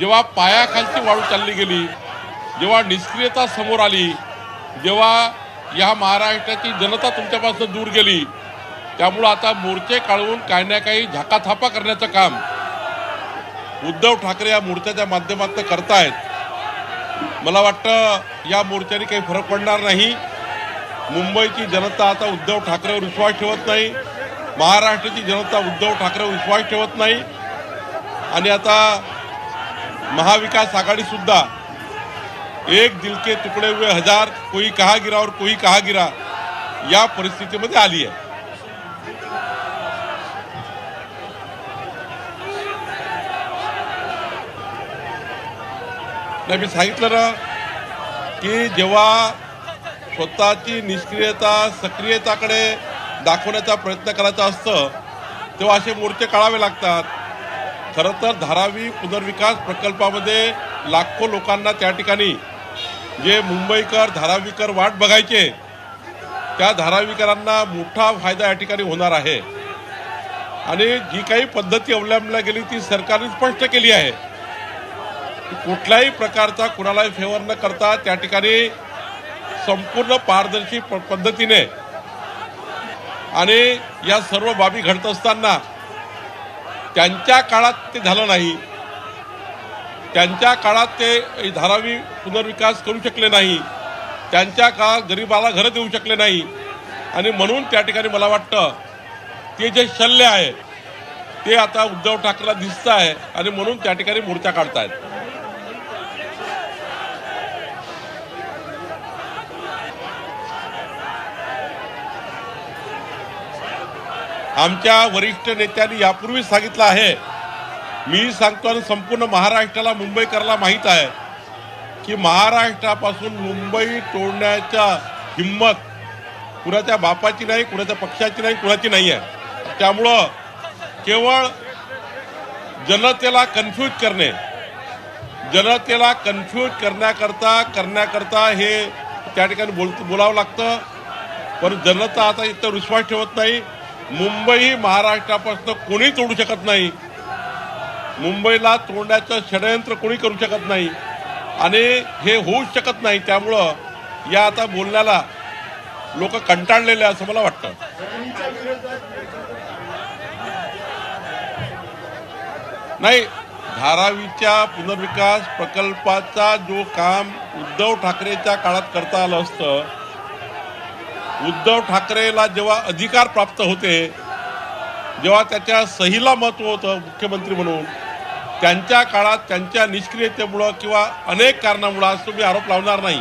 जेव्हा पायाखालची वाळू चालली गेली जेव्हा निष्क्रियता समोर आली जेव्हा या महाराष्ट्राची जनता तुमच्यापासून दूर गेली त्यामुळं आता मोर्चे काढून काही ना काही झाकाथापा करण्याचं काम उद्धव ठाकरे या मोर्चाच्या माध्यमातून करतायत. मला वाटतं या मोर्चाने काही फरक पडणार नाही. मुंबईची जनता आता उद्धव ठाकरेवर विश्वास ठेवत नाही. महाराष्ट्राची जनता उद्धव ठाकरेवर विश्वास ठेवत नाही. आणि आता महाविकास आघाडी सुद्धा एक दिल के तुकडे हुए हजार कोई कहा गिरा और कोई कहा गिरा या परिस्थितीमध्ये आली आहे. नाही मी सांगितलं ना की जेव्हा स्वतःची निष्क्रियता सक्रियताकडे दाखवण्याचा प्रयत्न करायचा असतं तेव्हा असे मोर्चे काढावे लागतात. खरं तर धारावी पुनर्विकास प्रकल्पामध्ये लाखो लोकांना त्या ठिकाणी जे मुंबईकर धारावीकर वाट बघायचे त्या धारावीकरांना मोठा फायदा या ठिकाणी होणार आहे. आणि जी काही पद्धती अवलंबल्या गेली ती सरकारने स्पष्ट केली आहे. कुठल्याही प्रकारचा कुणालाही फेवर न करता त्या ठिकाणी संपूर्ण पारदर्शी प- पद्धतीने आणि या सर्व बाबी घडत असताना त्यांच्या काळात ते झालं नाही. त्यांच्या काळात ते धारावी पुनर्विकास करू शकले नाही. त्यांच्या काळात गरिबाला घरं देऊ शकले नाही. आणि म्हणून त्या ठिकाणी मला वाटतं ते जे शल्य आहे ते आता उद्धव ठाकरेला दिसतं आहे आणि म्हणून त्या ठिकाणी मोर्चा काढतायत. आमच्या वरिष्ठ नेत्यांनी यापूर्वी सांगितलं आहे. मी सांगतो आणि संपूर्ण महाराष्ट्राला मुंबईकरला माहीत आहे की महाराष्ट्रापासून मुंबई तोडण्याच्या हिंमत कुणाच्या बापाची नाही कुणाच्या पक्षाची नाही कुणाची नाही आहे. त्यामुळं केवळ जनतेला कन्फ्यूज करणे जनतेला कन्फ्यूज करण्याकरता करण्याकरता हे त्या ठिकाणी बोल बोलावं लागतं. पण जनता आता इथं विश्वास ठेवत नाही. मुंबई महाराष्ट्रापासून कोणी तोडू शकत नाही. मुंबईला तोडण्याचं षडयंत्र कोणी करू शकत नाही. आणि हे होऊच शकत नाही त्यामुळं या आता बोलण्याला लोक कंटाळलेले असं मला वाटतं. नाही धारावीच्या पुनर्विकास प्रकल्पाचा जो काम उद्धव ठाकरेच्या काळात करता आलं असतं उद्धव ठाकरेला जेव्हा अधिकार प्राप्त होते जेव्हा त्याच्या सहीला महत्त्व होतं मुख्यमंत्री म्हणून त्यांच्या काळात त्यांच्या निष्क्रियतेमुळं किंवा अनेक कारणामुळं आज तुम्ही आरोप लावणार नाही.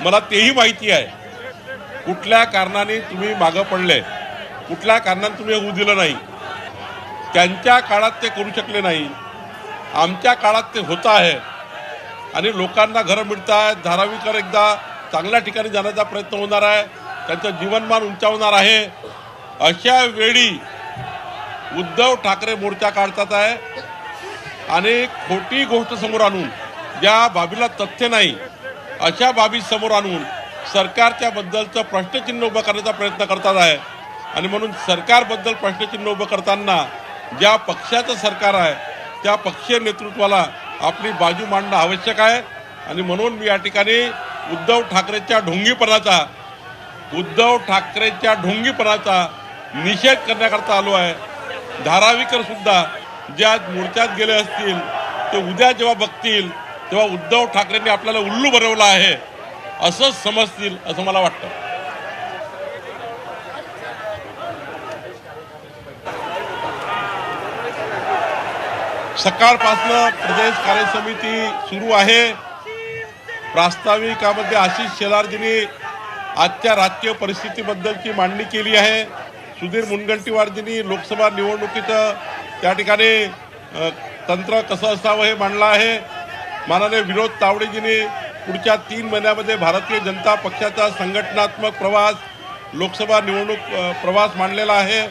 मला तेही माहिती आहे. कुठल्या कारणाने तुम्ही मागं पडले कुठल्या कारणाने तुम्ही होऊ दिलं नाही त्यांच्या काळात ते करू शकले नाही आमच्या काळात ते होतं आहे. आणि लोकांना घरं मिळत आहेत धारावीकर एकदा चांगल्या ठिकाणी जाण्याचा प्रयत्न होणार आहे. त्यांचं जीवनमान उंचावणार आहे. अशा वेळी उद्धव ठाकरे मोर्चा काढतात आहे. आणि खोटी गोष्ट समोर आणून ज्या बाबीला तथ्य नाही अशा बाबी समोर आणून सरकारच्या बद्दलचं प्रश्नचिन्ह उभं करण्याचा प्रयत्न करतात आहे. आणि म्हणून सरकारबद्दल प्रश्नचिन्ह उभं करताना ज्या पक्षाचं सरकार आहे त्या पक्षीय नेतृत्वाला आपली बाजू मांडणं आवश्यक आहे. आणि म्हणून मी या ठिकाणी उद्धव ठाकरेच्या ढोंगीपणाचा उद्धव ठाकरेच्या ढोंगीपणाचा निषेध करण्याकरता आलो आहे. धारावीकर सुद्धा ज्या मोर्चात गेले असतील ते उद्या जेव्हा बघतील तेव्हा उद्धव ठाकरेंनी आपल्याला उल्लू बनवला आहे असंच समजतील असं मला वाटतं. सकाळपासनं प्रदेश कार्य समिती सुरू आहे. प्रास्ताविकामध्ये आशिष शेलारजींनी आजच्या राजकीय परिस्थितीबद्दलची मांडणी केली आहे. सुधीर मुनगंटीवारजींनी लोकसभा निवडणुकीचं त्या ठिकाणी तंत्र कसं असावं हे मांडलं आहे. माननीय विनोद तावडेजींनी पुढच्या तीन महिन्यामध्ये भारतीय जनता पक्षाचा संघटनात्मक प्रवास लोकसभा निवडणूक प्रवास मांडलेला आहे.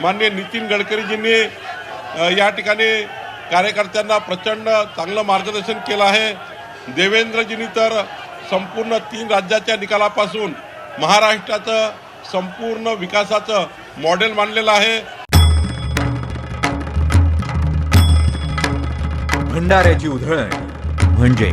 माननीय नितीन गडकरीजींनी या ठिकाणी कार्यकर्त्यांना प्रचंड चांगलं मार्गदर्शन केलं आहे. देवेंद्रजींनी तर संपूर्ण तीन राज्याच्या निकालापासून महाराष्ट्राचं संपूर्ण विकासाचं मॉडेल मांडलेलं आहे. भंडाऱ्याची उधळण म्हणजे